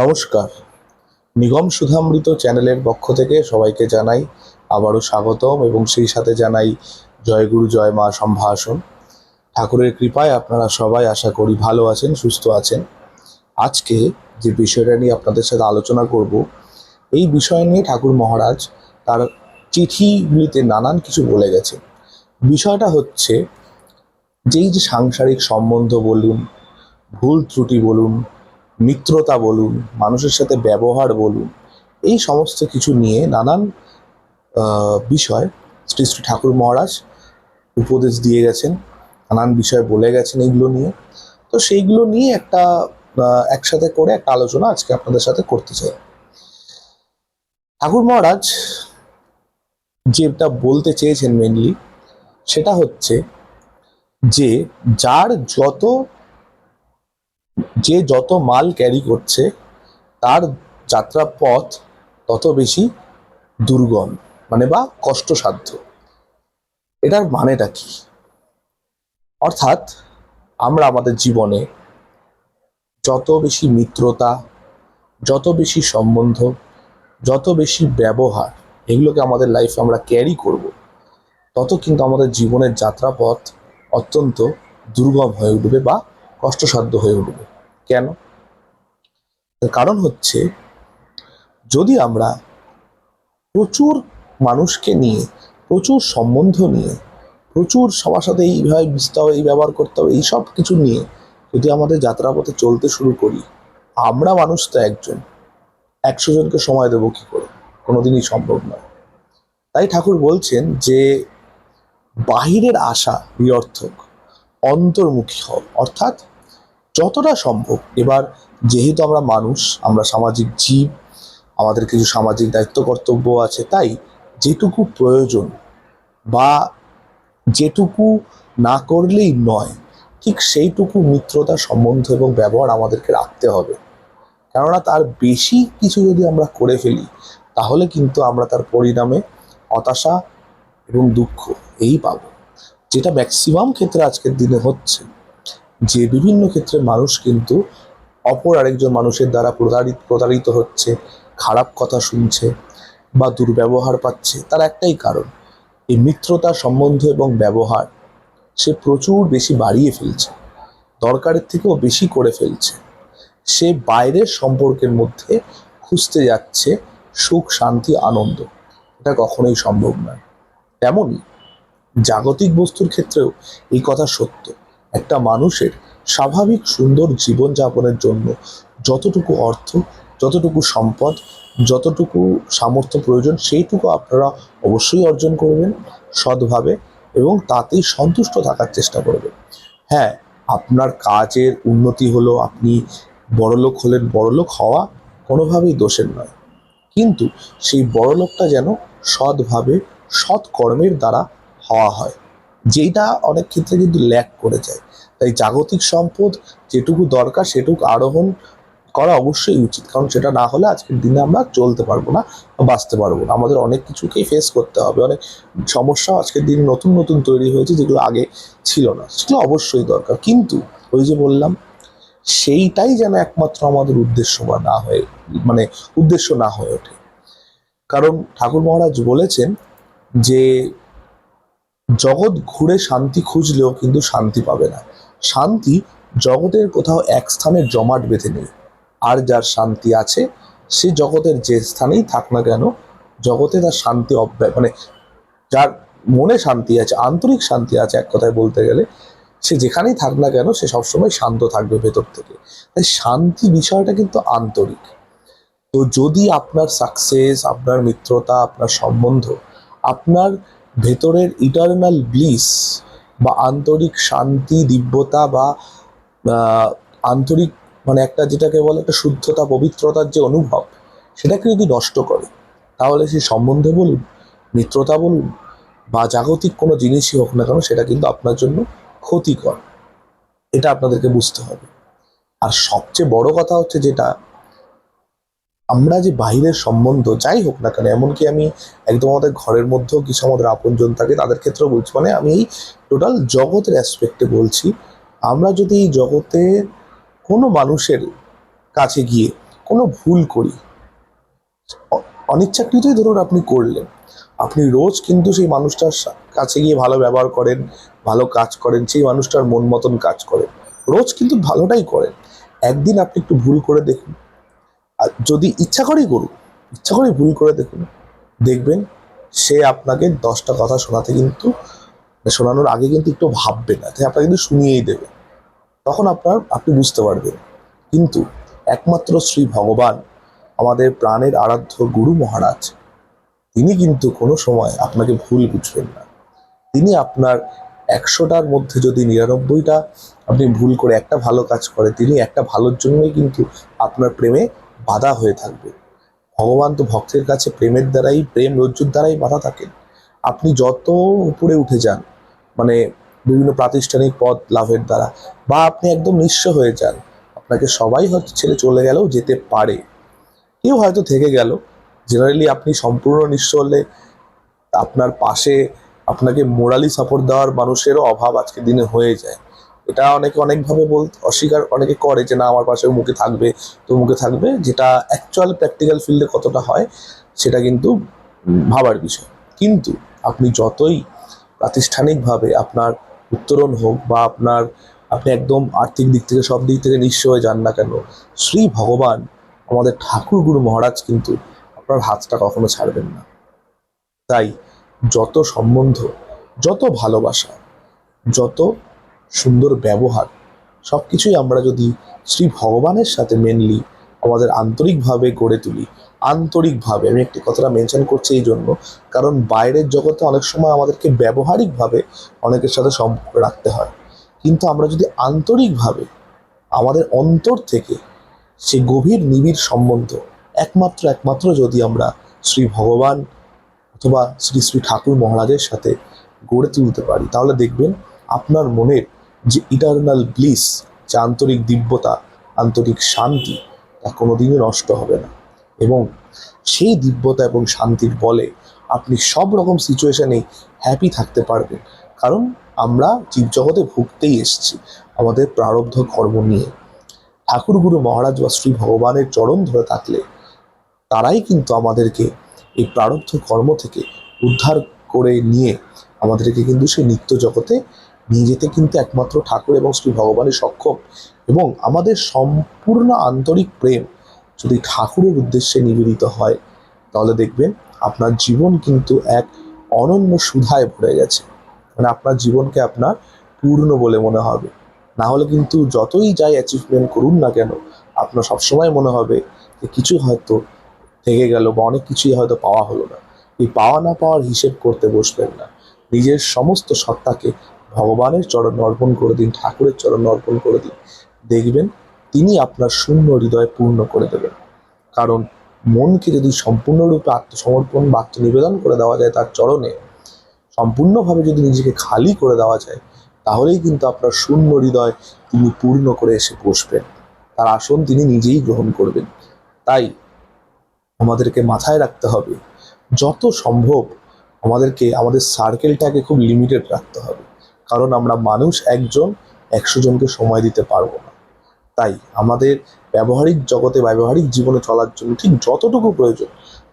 নমস্কার। নিগম সুধামৃত চ্যানেলের পক্ষ থেকে সবাইকে জানাই আবারও স্বাগতম এবং সেই সাথে জানাই জয়গুরু জয় মা সম্ভাষণ। ঠাকুরের কৃপায় আপনারা সবাই আশা করি ভালো আছেন, সুস্থ আছেন। আজকে যে বিষয়টা নিয়ে আপনাদের সাথে আলোচনা করব, এই বিষয় নিয়ে ঠাকুর মহারাজ তার চিঠিগুলিতে নানান কিছু বলে গেছেন। বিষয়টা হচ্ছে, যেই যে সাংসারিক সম্বন্ধ বলুন, ভুল ত্রুটি বলুন মিত্রতা বলুন, মানুষের সাথে ব্যবহার বলুন, এই সমস্ত কিছু নিয়ে নানান বিষয় শ্রী শ্রী ঠাকুর মহারাজ উপদেশ দিয়ে গেছেন, নানান বিষয় বলে গেছেন এইগুলো নিয়ে। তো সেইগুলো নিয়ে একটা একসাথে করে একটা আলোচনা আজকে আপনাদের সাথে করতে চাই। ঠাকুর মহারাজ যেটা বলতে চেয়েছেন মেনলি সেটা হচ্ছে যে, যার যত যে যত মাল ক্যারি করছে, তার যাত্রা পথ তত বেশি দুর্গম মানে বা কষ্টসাধ্য। এটার মানেটা কি? অর্থাৎ আমরা আমাদের জীবনে যত বেশি মিত্রতা, যত বেশি সম্বন্ধ, যত বেশি ব্যবহার, এগুলোকে আমাদের লাইফে আমরা ক্যারি করব, তত কিন্তু আমাদের জীবনের যাত্রাপথ অত্যন্ত দুর্গম হয়ে উঠবে বা কষ্টসাধ্য হয়ে উঠবে। কেন? তার কারণ হচ্ছে, যদি আমরা প্রচুর মানুষকে নিয়ে, প্রচুর সম্বন্ধ নিয়ে, প্রচুর সবার সাথে এইভাবে মিশতে হবে, এই ব্যবহার করতে হবে, এইসব কিছু নিয়ে যদি আমাদের যাত্রাপথে চলতে শুরু করি, আমরা মানুষ তো একজন। একশো জনকে সময় দেবো কি করে? কোনোদিনই সম্ভব নয়। তাই ঠাকুর বলছেন যে, বাহিরের আশা নিরর্থক অন্তর্মুখী হও। অর্থাৎ যতটা সম্ভব। এবার যেহেতু আমরা মানুষ, আমরা সামাজিক জীব, আমাদের কিছু সামাজিক দায়িত্ব কর্তব্য আছে, তাই যেটুকু প্রয়োজন বা যেটুকু না করলেই নয়, ঠিক সেইটুকু মিত্রতা, সম্বন্ধ এবং ব্যবহার আমাদেরকে রাখতে হবে। কেননা তার বেশি কিছু যদি আমরা করে ফেলি, তাহলে কিন্তু আমরা তার পরিণামে হতাশা এবং দুঃখ এই পাবো। যেটা ম্যাক্সিমাম ক্ষেত্রে আজকের দিনে হচ্ছে। যে বিভিন্ন ক্ষেত্রে মানুষ কিন্তু অপর আরেকজন মানুষের দ্বারা প্রতারিত প্রতারিত হচ্ছে, খারাপ কথা শুনছে বা দুর্ব্যবহার পাচ্ছে, তার একটাই কারণ। এই মিত্রতা সম্বন্ধ এবং ব্যবহার সে প্রচুর বেশি বাড়িয়ে ফেলছে, দরকারের থেকেও বেশি করে ফেলছে। সে বাইরের সম্পর্কের মধ্যে খুঁজতে যাচ্ছে সুখ, শান্তি, আনন্দ। এটা কখনোই সম্ভব নয়। তেমনই জাগতিক বস্তুর ক্ষেত্রেও এই কথা সত্য। একটা মানুষের স্বাভাবিক সুন্দর জীবনযাপনের জন্য যতটুকু অর্থ, যতটুকু সম্পদ, যতটুকু সামর্থ্য প্রয়োজন, সেইটুকু আপনারা অবশ্যই অর্জন করবেন সৎভাবে এবং তাতেই সন্তুষ্ট থাকার চেষ্টা করবেন। হ্যাঁ আপনার কাজের উন্নতি হলো, আপনি বড়লোক হলেন, বড়লোক হওয়া কোনোভাবেই দোষের নয়। কিন্তু সেই বড়লোকটা যেন সৎভাবে সৎ কর্মের দ্বারা হওয়া হয়। যেটা অনেক ক্ষেত্রে কিন্তু ল্যাক করে যায়। তাই জাগতিক সম্পদ যেটুকু দরকার সেটুকু আরোহণ করা অবশ্যই উচিত। কারণ সেটা না হলে আজকের দিনে আমরা চলতে পারব না বাঁচতে পারব না। আমাদের অনেক কিছুকেই ফেস করতে হবে। অনেক সমস্যা আজকের দিনে নতুন নতুন তৈরি হয়েছে যেগুলো আগে ছিল না। সেগুলো অবশ্যই দরকার। কিন্তু ওই যে বললাম, সেইটাই যেন একমাত্র আমাদের উদ্দেশ্য বা না হয়ে মানে উদ্দেশ্য না হয়ে ওঠে। কারণ ঠাকুর মহারাজ বলেছেন যে, জগৎ ঘুরে শান্তি খুঁজলেও কিন্তু শান্তি পাবে না। শান্তি জগতের কোথাও এক স্থানে জমাট বেঁধে নেই। আর যার শান্তি আছে, সে জগতের যে স্থানেই থাক না কেন, জগতে তার শান্তি অব্যয় মানে যার মনে শান্তি আছে, আন্তরিক শান্তি আছে এক কথায় বলতে গেলে, সে যেখানেই থাক না কেন, সে সবসময় শান্ত থাকবে ভেতর থেকে। তাই শান্তি বিষয়টা কিন্তু আন্তরিক। তো যদি আপনার সাকসেস আপনার মিত্রতা, আপনার সম্বন্ধ, আপনার ভেতরের ইটারনাল ব্লিস বা আন্তরিক শান্তি, দিব্যতা বা আন্তরিক মানে একটা যেটাকে বলে একটা শুদ্ধতা, পবিত্রতার যে অনুভব, সেটাকে যদি নষ্ট করে, তাহলে সে সম্বন্ধে বলুন, মিত্রতা বলুন বা জাগতিক কোনো জিনিসই হোক না কেন, সেটা কিন্তু আপনার জন্য ক্ষতিকর। এটা আপনাদেরকে বুঝতে হবে। আর সবচেয়ে বড় কথা হচ্ছে যেটা আমরা যে বাইরের সম্বন্ধ, যাই হোক না কেন, এমনকি আমি একদম আমাদের ঘরের মধ্যেও কিছু আমাদের আপনজন থাকে, তাদের ক্ষেত্রেও বলছি মানে আমি এই টোটাল জগতের অ্যাসপেক্টে বলছি, আমরা যদি এই জগতে কোনো মানুষের কাছে গিয়ে কোনো ভুল করি অনিচ্ছাকৃতই ধরুন আপনি করলেন, আপনি রোজ কিন্তু সেই মানুষটার কাছে গিয়ে ভালো ব্যবহার করেন, ভালো কাজ করেন, সেই মানুষটার মন মতন কাজ করেন, রোজ কিন্তু ভালোটাই করেন, একদিন আপনি একটু ভুল করে দেখুন আর যদি ইচ্ছা করেই করুক, ইচ্ছা করেই ভুল করে দেখুন, দেখবেন সে আপনাকে দশটা কথা শোনাতে কিন্তু, শোনানোর আগে কিন্তু একটু ভাববে না তাই আপনাকে কিন্তু শুনিয়েই দেবে। তখন আপনার, আপনি বুঝতে পারবেন। কিন্তু একমাত্র শ্রী ভগবান, আমাদের প্রাণের আরাধ্য গুরু মহারাজ, তিনি কিন্তু কোনো সময় আপনাকে ভুল বুঝবেন না। তিনি আপনার একশোটার মধ্যে যদি নিরানব্বইটা আপনি ভুল করে একটা ভালো কাজ করে তিনি একটা ভালোর জন্যই কিন্তু আপনার প্রেমে বাধা হয়ে থাকবে। ভগবান তো ভক্তের কাছে প্রেমের দ্বারাই, প্রেম রজ্জুর দ্বারাই বাধা থাকেন। আপনি যত উপরে উঠে যান মানে বিভিন্ন প্রাতিষ্ঠানিক পদ লাভের দ্বারা, বা আপনি একদম নিঃস্ব হয়ে যান, আপনাকে সবাই হয়তো ছেড়ে চলে গেলেও যেতে পারে। কেউ হয়তো থেকে গেল। জেনারেলি আপনি সম্পূর্ণ নিঃস্ব হলে আপনার পাশে আপনাকে মোরালি সাপোর্ট দেওয়ার মানুষেরও অভাব আজকের দিনে হয়ে যায়। এটা অনেকে অনেকভাবে বল, অস্বীকার অনেকে করে যে না, আমার পাশে মুখে থাকবে, তো মুখে থাকবে, যেটা অ্যাকচুয়াল প্র্যাকটিক্যাল ফিল্ডে কতটা হয়, সেটা কিন্তু ভাবার বিষয়। কিন্তু আপনি যতই প্রাতিষ্ঠানিকভাবে আপনার উত্তরণ হোক বা আপনার, আপনি একদম আর্থিক দিক থেকে সব দিক থেকে নিঃস্ব হয়ে যান না কেন, শ্রী ভগবান আমাদের ঠাকুর গুরু মহারাজ কিন্তু আপনার হাতটা কখনো ছাড়বেন না। তাই যত সম্বন্ধ, যত ভালোবাসা, যত সুন্দর ব্যবহার। সব কিছুই আমরা যদি শ্রী ভগবানের সাথে মেনলি আমাদের আন্তরিকভাবে গড়ে তুলি, আন্তরিকভাবে, আমি একটি কথাটা মেনশন করছি এই জন্য, কারণ বাইরের জগতে অনেক সময় আমাদেরকে ব্যবহারিকভাবে অনেকের সাথে সম্পর্ক রাখতে হয়। কিন্তু আমরা যদি আন্তরিকভাবে আমাদের অন্তর থেকে সে গভীর নিবিড় সম্বন্ধ একমাত্র একমাত্র যদি আমরা শ্রী ভগবান অথবা শ্রী শ্রী ঠাকুর মহারাজের সাথে গড়ে তুলতে পারি, তাহলে দেখবেন আপনার মনের ইটারনাল ব্লিস যে আন্তরিক দিব্যতা, আন্তরিক শান্তি তা কোনোদিনই নষ্ট হবে না। এবং সেই দিব্যতা এবং শান্তির বলে আপনি সব রকম সিচুয়েশনে হ্যাপি থাকতে পারবেন। কারণ আমরা জীবজগতে ভুগতেই এসেছি আমাদের প্রারব্ধ কর্ম নিয়ে। ঠাকুর গুরু মহারাজ বা শ্রী ভগবানের চরণ ধরে থাকলে তারাই কিন্তু আমাদেরকে এই প্রারব্ধ কর্ম থেকে উদ্ধার করে নিয়ে আমাদেরকে কিন্তু সেই নিত্য জগতে নিয়ে যেতে কিন্তু একমাত্র ঠাকুর এবং শ্রী ভগবানের সক্ষম এবং আমাদের সম্পূর্ণ আন্তরিক প্রেম যদি ঠাকুরের উদ্দেশ্যে নিবেদিত হয়, তাহলে দেখবেন আপনার জীবন কিন্তু এক অনন্য সুধায় ভরে গেছে। মানে আপনার জীবনকে আপনার পূর্ণ বলে মনে হবে। না হলে কিন্তু যতই যাই অ্যাচিভমেন্ট করুন না কেন, আপনার সবসময় মনে হবে যে কিছু হয়তো থেকে গেল বা অনেক কিছুই হয়তো পাওয়া হলো না। এই পাওয়া না পাওয়ার হিসেব করতে বসবেন না। নিজের সমস্ত সত্তাকে ভগবানের চরণ অর্পণ করে দিন, ঠাকুরের চরণ অর্পণ করে দিন। দেখবেন, তিনি আপনার শূন্য হৃদয় পূর্ণ করে দেবেন। কারণ, মনকে যদি সম্পূর্ণরূপে আত্মসমর্পণ বা আত্মনিবেদন করে দেওয়া যায় তার চরণে, সম্পূর্ণভাবে যদি নিজেকে খালি করে দেওয়া যায়, তাহলেই কিন্তু আপনার শূন্য হৃদয় তিনি পূর্ণ করে এসে বসবেন। তার আসন তিনি নিজেই গ্রহণ করবেন। তাই আমাদেরকে মাথায় রাখতে হবে, যত সম্ভব আমাদেরকে, আমাদের সার্কেলটাকে খুব লিমিটেড রাখতে হবে। কারণ আমরা মানুষ একজন, একশো জনকে সময় দিতে পারব না। তাই আমাদের ব্যবহারিক জগতে ব্যবহারিক জীবনে চলার জন্য ঠিক যতটুকু প্রয়োজন,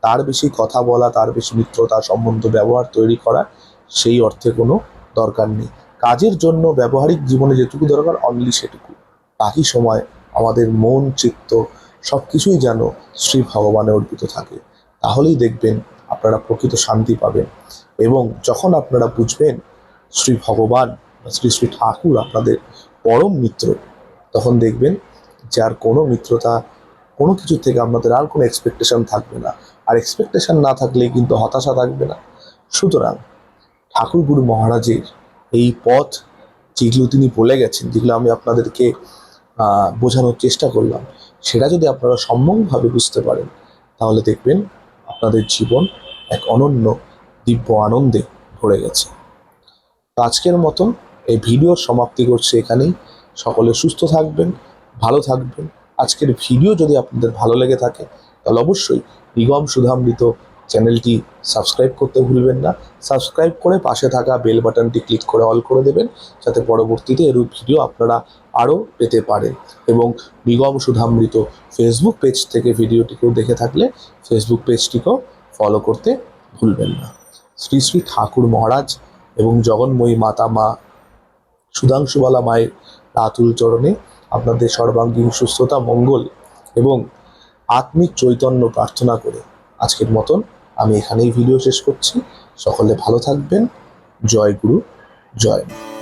তার বেশি কথা বলা, তার বেশি মিত্রতা সম্বন্ধ ব্যবহার তৈরি করা, সেই অর্থে কোনো দরকার নেই। কাজের জন্য ব্যবহারিক জীবনে যেটুকু দরকার অনলি সেটুকু। বাকি সময় আমাদের মন, চিত্ত সব কিছুই যেন শ্রী ভগবানে অর্পিত থাকে। তাহলেই দেখবেন আপনারা প্রকৃত শান্তি পাবেন এবং যখন আপনারা বুঝবেন শ্রী ভগবান শ্রী শ্রী ঠাকুর আপনাদের পরম মিত্র, তখন দেখবেন যে আর কোনো মিত্রতা কোনো কিছু থেকে আপনাদের আর কোনো এক্সপেকটেশন থাকবে না। আর এক্সপেকটেশন না থাকলেই কিন্তু হতাশা থাকবে না। সুতরাং ঠাকুর গুরু মহারাজের এই পথ যেগুলো তিনি বলে গেছেন, যেগুলো আমি আপনাদেরকে বোঝানোর চেষ্টা করলাম, সেটা যদি আপনারা সম্যকভাবে বুঝতে পারেন, তাহলে দেখবেন আপনাদের জীবন এক অনন্য দিব্য আনন্দে ভরে গেছে। আজকের মতন এই ভিডিওর সমাপ্তি করছে এখানেই। সকলে সুস্থ থাকবেন, ভালো থাকবেন। আজকের ভিডিও যদি আপনাদের ভালো লেগে থাকে, তাহলে অবশ্যই নিগম সুধামৃত চ্যানেলটি সাবস্ক্রাইব করতে ভুলবেন না। সাবস্ক্রাইব করে পাশে থাকা বেল বাটনটি ক্লিক করে অল করে দেবেন, যাতে পরবর্তীতে এরূপ ভিডিও আপনারা আরও পেতে পারেন। এবং নিগম সুধামৃত ফেসবুক পেজ থেকে ভিডিওটিকেও দেখে থাকলে ফেসবুক পেজটিকেও ফলো করতে ভুলবেন না। শ্রী শ্রী ঠাকুর মহারাজ এবং জগন্ময়ী মাতা মা সুধাংশুবালা মায়ের রাতুল চরণে আপনাদের সর্বাঙ্গীন সুস্থতা, মঙ্গল এবং আত্মিক চৈতন্য প্রার্থনা করে আজকের মতন আমি এখানেই ভিডিও শেষ করছি। সকলে ভালো থাকবেন। জয় গুরু, জয় মা।